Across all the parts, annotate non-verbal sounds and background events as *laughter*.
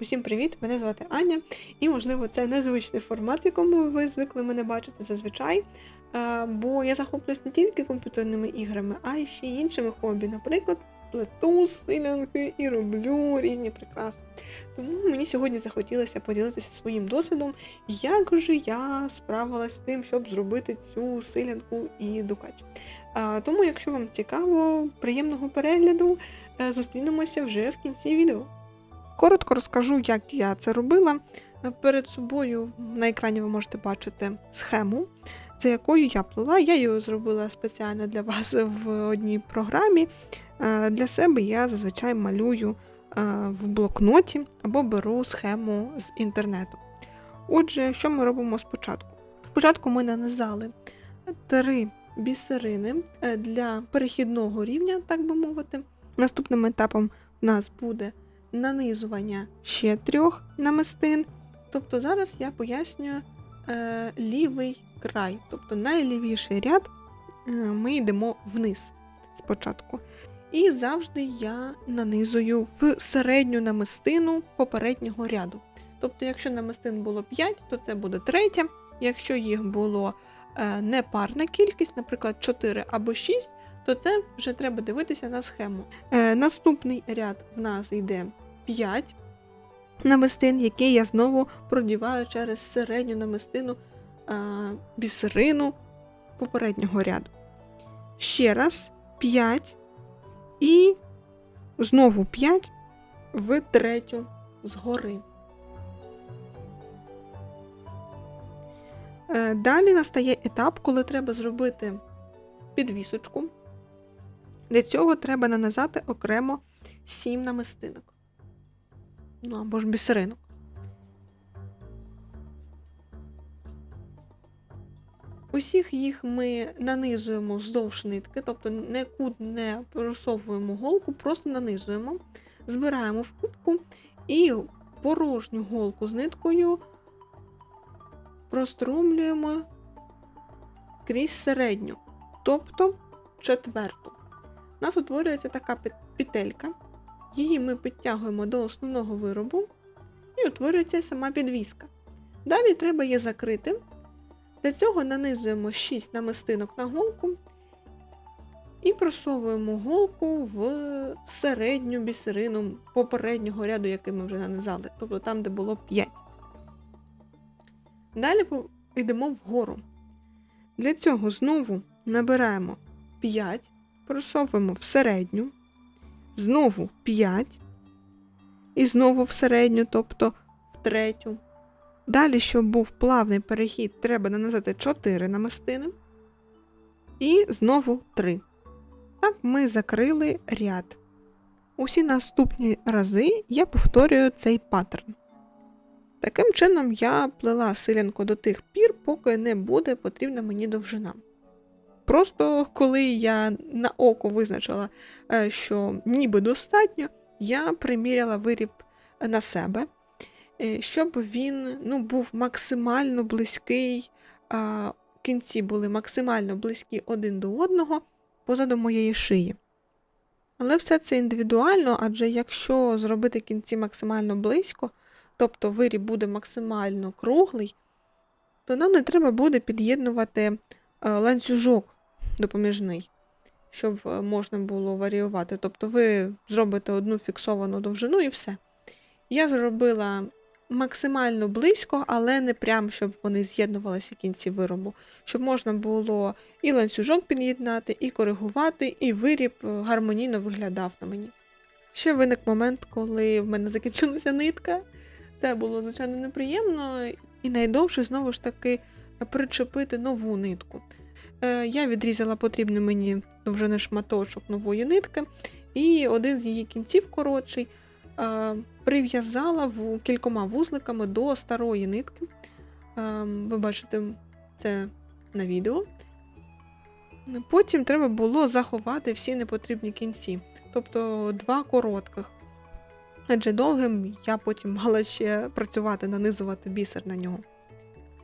Усім привіт! Мене звати Аня, і можливо це незвичний формат, в якому ви звикли мене бачити зазвичай. Е, Бо я захоплююсь не тільки комп'ютерними іграми, а й ще й іншими хобі. Наприклад, плету силянки і роблю різні прикраси. Тому мені сьогодні захотілося поділитися своїм досвідом, як же я справилась з тим, щоб зробити цю силянку і дукач. Е, Тому, якщо вам цікаво, приємного перегляду, е, зустрінемося вже в кінці відео. Коротко розкажу, як я це робила. Перед собою на екрані ви можете бачити схему, за якою я плела. Я її зробила спеціально для вас в одній програмі. Е, Для себе я зазвичай малюю е, в блокноті або беру схему з інтернету. Отже, що ми робимо спочатку? Спочатку ми нанизали три бісерини е, для перехідного рівня, так би мовити. Наступним етапом у нас буде нанизування ще трьох намистин. Тобто зараз я пояснюю е, лівий край, тобто найлівіший ряд е, ми йдемо вниз спочатку. І завжди я нанизую в середню намистину попереднього ряду. Тобто, якщо намистин було 5, то це буде третя. Якщо їх було е, непарна кількість, наприклад, 4 або 6, то це вже треба дивитися на схему. Е, наступний ряд в нас йде 5 намистин, які я знову продіваю через середню намистину е, бісерину попереднього ряду. Ще раз 5 і знову 5 в третю згори. Е, Далі настає етап, коли треба зробити підвісочку. Для цього треба нанизати окремо 7 намистинок. Ну або ж бісеринок. Усіх їх ми нанизуємо вздовж нитки, тобто нікуди не просовуємо голку, просто нанизуємо, збираємо в кубку і порожню голку з ниткою простромлюємо крізь середню, тобто четверту. У нас утворюється така петелька. Її ми підтягуємо до основного виробу і утворюється сама підвіска. Далі треба її закрити. Для цього нанизуємо 6 намистинок на голку і просовуємо голку в середню бісерину попереднього ряду, який ми вже нанизали, тобто там, де було 5. Далі йдемо вгору. Для цього знову набираємо 5, просовуємо в середню, знову 5, і знову в середню, тобто в третю. Далі, щоб був плавний перехід, треба нанизати 4 намистини. І знову 3. Так ми закрили ряд. Усі наступні рази я повторюю цей паттерн. Таким чином, я плела силянку до тих пір, поки не буде потрібна мені довжина. Просто коли я на око визначила, е, що ніби достатньо, я приміряла виріб на себе, е, щоб він ну, був максимально близький, кінці були максимально близькі один до одного позаду моєї шиї. Але все це індивідуально, адже якщо зробити кінці максимально близько, тобто виріб буде максимально круглий, то нам не треба буде під'єднувати е, ланцюжок допоміжний, щоб е, можна було варіювати. Тобто ви зробите одну фіксовану довжину і все. Я зробила максимально близько, але не прям, щоб вони з'єднувалися кінці виробу, щоб можна було і ланцюжок під'єднати, і коригувати, і виріб е, гармонійно виглядав на мені. Ще виник момент, коли в мене закінчилася нитка. Це було, звичайно, неприємно, і найдовше знову ж таки причепити нову нитку. Е, Я відрізала потрібний мені довжини шматочок нової нитки, і один з її кінців коротший е, прив'язала кількома вузликами до старої нитки. Е, Ви бачите це на відео. Потім треба було заховати всі непотрібні кінці, тобто два коротких. Адже довгим я потім мала ще працювати, нанизувати бісер на нього.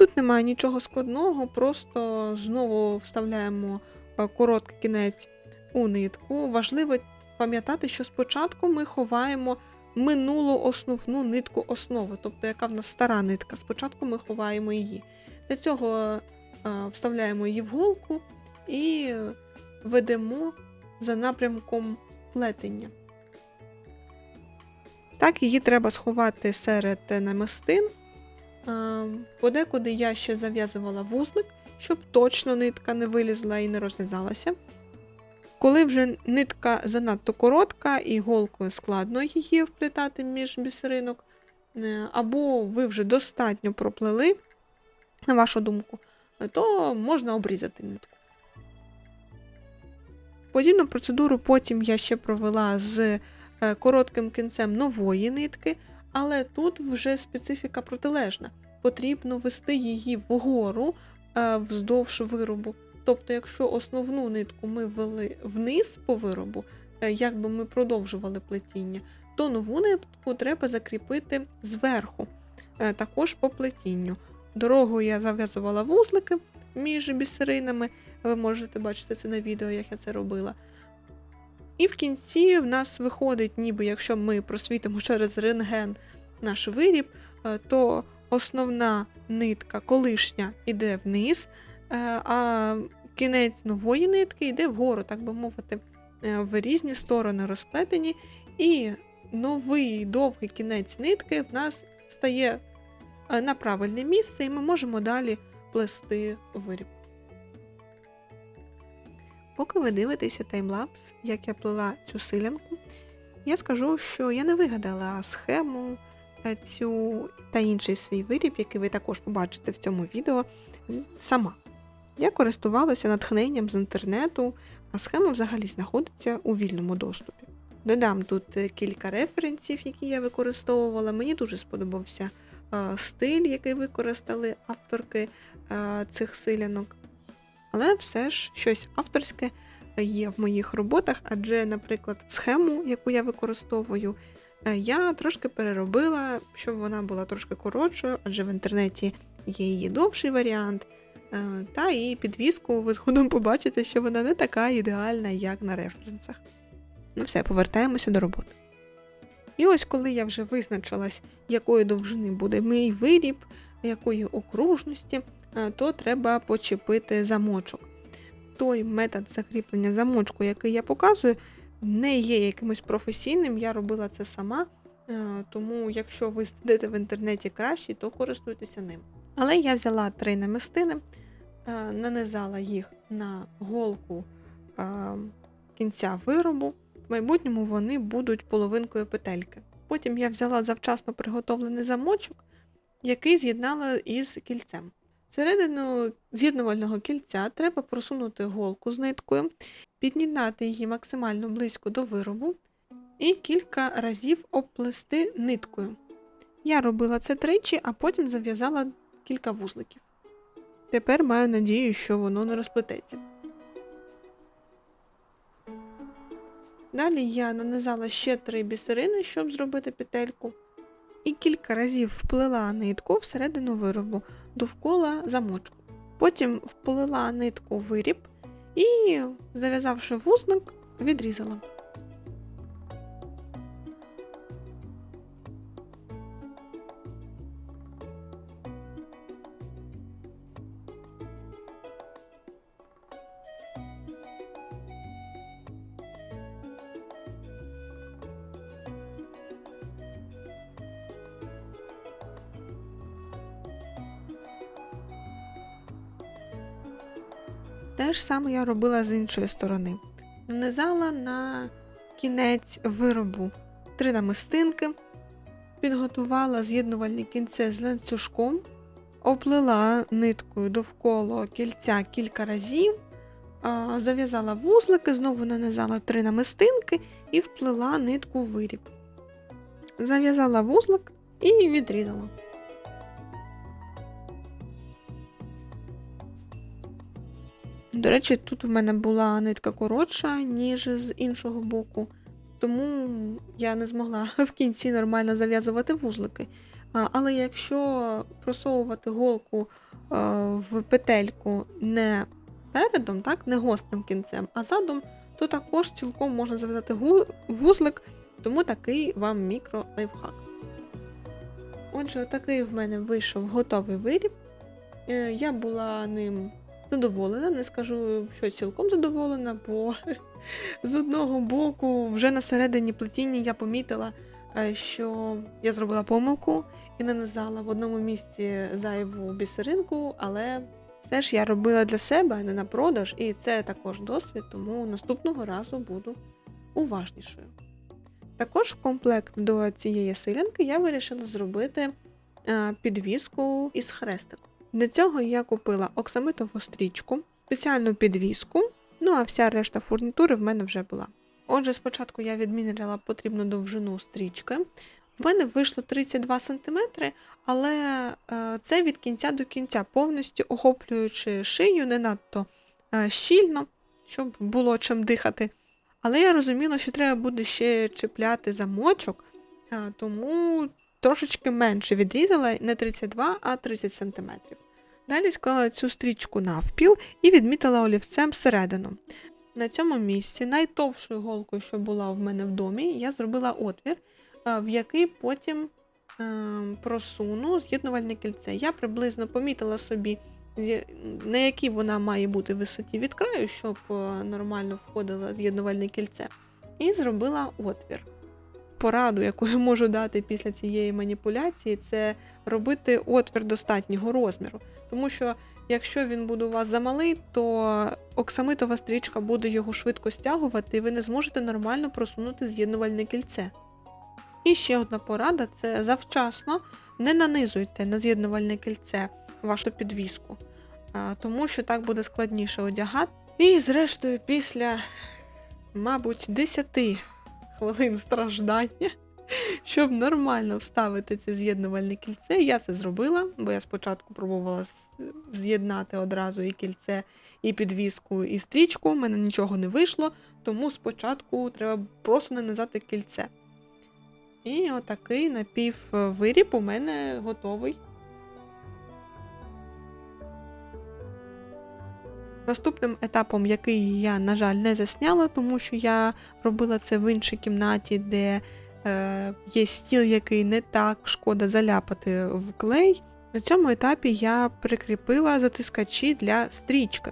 Тут немає нічого складного, просто знову вставляємо е, короткий кінець у нитку. Важливо пам'ятати, що спочатку ми ховаємо минулу основну нитку основи, тобто яка в нас стара нитка. Спочатку ми ховаємо її. Для цього е, вставляємо її в голку і ведемо за напрямком плетення. Так, її треба сховати серед намистин. Подекуди я ще зав'язувала вузлик, щоб точно нитка не вилізла і не розв'язалася. Коли вже нитка занадто коротка і голкою складно її вплітати між бісеринок, е, або ви вже достатньо проплели, на вашу думку, то можна обрізати нитку. Подібну процедуру потім я ще провела з е, коротким кінцем нової нитки, але тут вже специфіка протилежна. Потрібно вести її вгору е, вздовж виробу. Тобто, якщо основну нитку ми вели вниз по виробу, е, якби ми продовжували плетіння, то нову нитку треба закріпити зверху, е, також по плетінню. Дорогою я зав'язувала вузлики між бісеринами, ви можете бачити це на відео, як я це робила. І в кінці в нас виходить, ніби якщо ми просвітимо через рентген наш виріб, е, то основна нитка колишня йде вниз, е, а кінець нової нитки йде вгору, так би мовити, е, в різні сторони розплетені, і новий довгий кінець нитки в нас стає на правильне місце, і ми можемо далі плести виріб. Поки ви дивитеся таймлапс, як я плела цю силянку, я скажу, що я не вигадала схему е, цю та інший свій виріб, який ви також побачите в цьому відео, сама. Я користувалася натхненням з інтернету, а схема взагалі знаходиться у вільному доступі. Додам тут е, кілька референсів, які я використовувала. Мені дуже сподобався е, стиль, який використали авторки цих силянок. Але все ж щось авторське є в моїх роботах, адже, наприклад, схему, яку я використовую, е, я трошки переробила, щоб вона була трошки коротшою, адже в інтернеті є її довший варіант. Е, Та і підвіску ви згодом побачите, що вона не така ідеальна, як на референсах. Ну все, повертаємося до роботи. І ось коли я вже визначилась, якої довжини буде мій виріб, якої окружності, то треба почепити замочок. Той метод закріплення замочку, який я показую, не є якимось професійним, я робила це сама. е, Тому, якщо ви сидите в інтернеті краще, то користуйтеся ним. Але я взяла три намистини, е, нанизала їх на голку е, кінця виробу. В майбутньому вони будуть половинкою петельки. Потім я взяла завчасно приготовлений замочок, який з'єднала із кільцем. Всередину з'єднувального кільця треба просунути голку з ниткою, під'єднати її максимально близько до виробу і кілька разів обплести ниткою. Я робила це тричі, а потім зав'язала кілька вузликів. Тепер маю надію, що воно не розплететься. Далі я нанизала ще три бісерини, щоб зробити петельку, і кілька разів вплела нитку всередину виробу довкола замочку. Потім вплила нитку виріб і, зав'язавши вузник, відрізала. Ж саме я робила з іншої сторони. Нанизала на кінець виробу три намистинки, підготувала з'єднувальне кінце з ланцюжком, оплела ниткою довкола кільця кілька разів, зав'язала вузлики, знову нанизала три намистинки і вплела нитку в виріб. Зав'язала вузлик і відрізала. До речі, тут в мене була нитка коротша, ніж з іншого боку, тому я не змогла *laughs* в кінці нормально зав'язувати вузлики. Але якщо просовувати голку в петельку не передом, так, не гострим кінцем, а задом, то також цілком можна зав'язати вузлик Тому такий вам мікро-лайфхак. Отже, такий в мене вийшов готовий виріб. Е, Я була ним задоволена, не скажу, що цілком задоволена, бо *laughs* з одного боку, вже на середині плетіння я помітила, е, що я зробила помилку і нанизала в одному місці зайву бісеринку, але все ж я робила для себе, а не на продаж, і це також досвід, тому наступного разу буду уважнішою. Також комплект до цієї силянки я вирішила зробити е, підвіску із хрестиком. Для цього я купила оксамитову стрічку, спеціальну підвіску, ну а вся решта фурнітури в мене вже була. Отже, спочатку я відміряла потрібну довжину стрічки. В мене вийшло 32 см, але е, це від кінця до кінця, повністю охоплюючи шию не надто е, щільно, щоб було чим дихати. Але я розуміла, що треба буде ще чіпляти замочок, е, тому трошечки менше відрізала не 32, а 30 см. Далі склала цю стрічку навпіл і відмітила олівцем всередину. На цьому місці найтовшою голкою, що була в мене в домі, я зробила отвір, е, в який потім е, просуну з'єднувальне кільце. Я приблизно помітила собі, на якій вона має бути висоті від краю, щоб е, нормально входило з'єднувальне кільце, і зробила отвір. Пораду, яку я можу дати після цієї маніпуляції, це робити отвір достатнього розміру. Тому що якщо він буде у вас замалий, то оксамитова стрічка буде його швидко стягувати, і ви не зможете нормально просунути з'єднувальне кільце. І ще одна порада це завчасно не нанизуйте на з'єднувальне кільце вашу підвіску, тому що так буде складніше одягати. І зрештою, після, мабуть, 10 хвилин страждання, щоб нормально вставити це з'єднувальне кільце, я це зробила, бо я спочатку пробувала з'єднати одразу і кільце, і підвіску, і стрічку. У мене нічого не вийшло, тому спочатку треба просто нанизати кільце. І отакий напіввиріб у мене готовий. Наступним етапом, який я, на жаль, не засняла, тому що я робила це в іншій кімнаті, де е, є стіл, який не так шкода заляпати в клей. На цьому етапі я прикріпила затискачі для стрічки.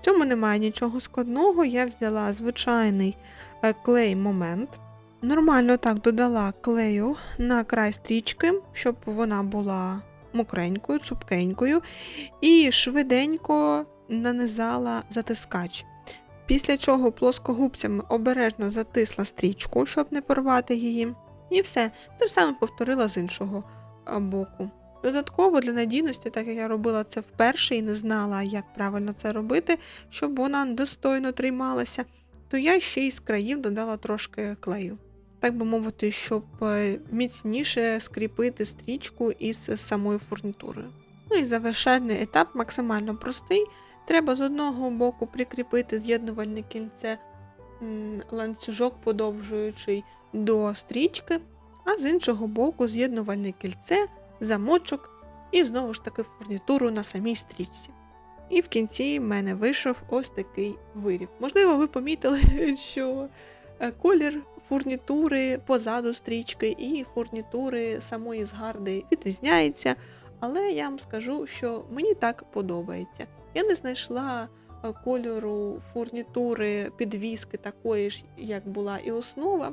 В цьому немає нічого складного. Я взяла звичайний е, клей момент. Нормально так додала клею на край стрічки, щоб вона була мокренькою, цупкенькою, і швиденько нанизала затискач. Після чого плоскогубцями обережно затисла стрічку, щоб не порвати її. І все, те ж саме повторила з іншого боку. Додатково для надійності, так як я робила це вперше і не знала, як правильно це робити, щоб вона достойно трималася, то я ще й з країв додала трошки клею. Так би мовити, щоб е, міцніше скріпити стрічку із самою фурнітурою. Ну і завершальний етап максимально простий. Треба з одного боку прикріпити з'єднувальне кільце ланцюжок, подовжуючий до стрічки, а з іншого боку з'єднувальне кільце, замочок і знову ж таки фурнітуру на самій стрічці. І в кінці в мене вийшов ось такий виріб. Можливо, ви помітили, *laughs* що е, колір фурнітури позаду стрічки і фурнітури самої згарди відрізняється, але я вам скажу, що мені так подобається. Я не знайшла е, кольору фурнітури підвіски такої ж, як була і основа,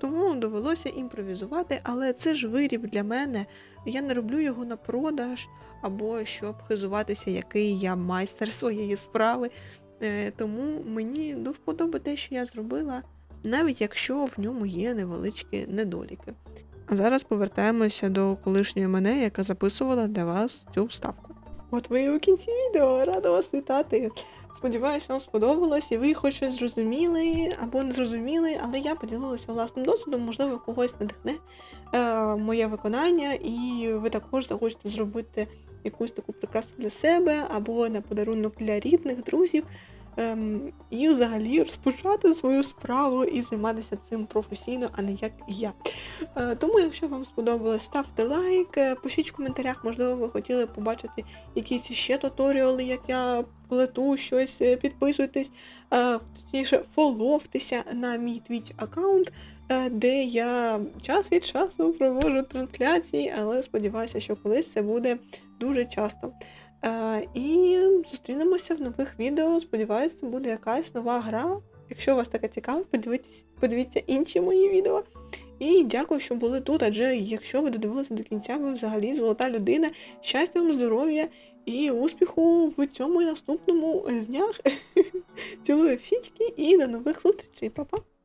тому довелося імпровізувати, але це ж виріб для мене. Я не роблю його на продаж або щоб хизуватися, який я майстер *laughs* своєї справи. Е, Тому мені до вподоби те, що я зробила, навіть якщо в ньому є невеличкі недоліки. А зараз повертаємося до колишньої мене, яка записувала для вас цю вставку. От ви у кінці відео, рада вас вітати. Сподіваюсь, вам сподобалось, і ви хоч щось зрозуміли або не зрозуміли, але я поділилася власним досвідом, можливо, когось надихне е, моє виконання, і ви також захочете зробити якусь таку прикрасу для себе або на подарунок для рідних, друзів. Ем, і взагалі розпочати свою справу і займатися цим професійно, а не як я. Е, тому, якщо вам сподобалось, ставте лайк, пишіть в коментарях, можливо, ви хотіли побачити якісь ще туторіали, як я плету щось, е, підписуйтесь, е, фоловтеся на мій Twitch аккаунт. е, де я час від часу проводжу трансляції, але сподіваюся, що колись це буде дуже часто. Е, І зустрінемося в нових відео. Сподіваюся, це буде якась нова гра. Якщо вас таке цікаво, подивіться, подивіться інші мої відео. І дякую, що були тут. Адже якщо ви додивилися до кінця, ви взагалі золота людина. Щастя вам, здоров'я і успіху в цьому і наступному днях. *laughs* Цілую в щічки і до нових зустрічей, Па-па!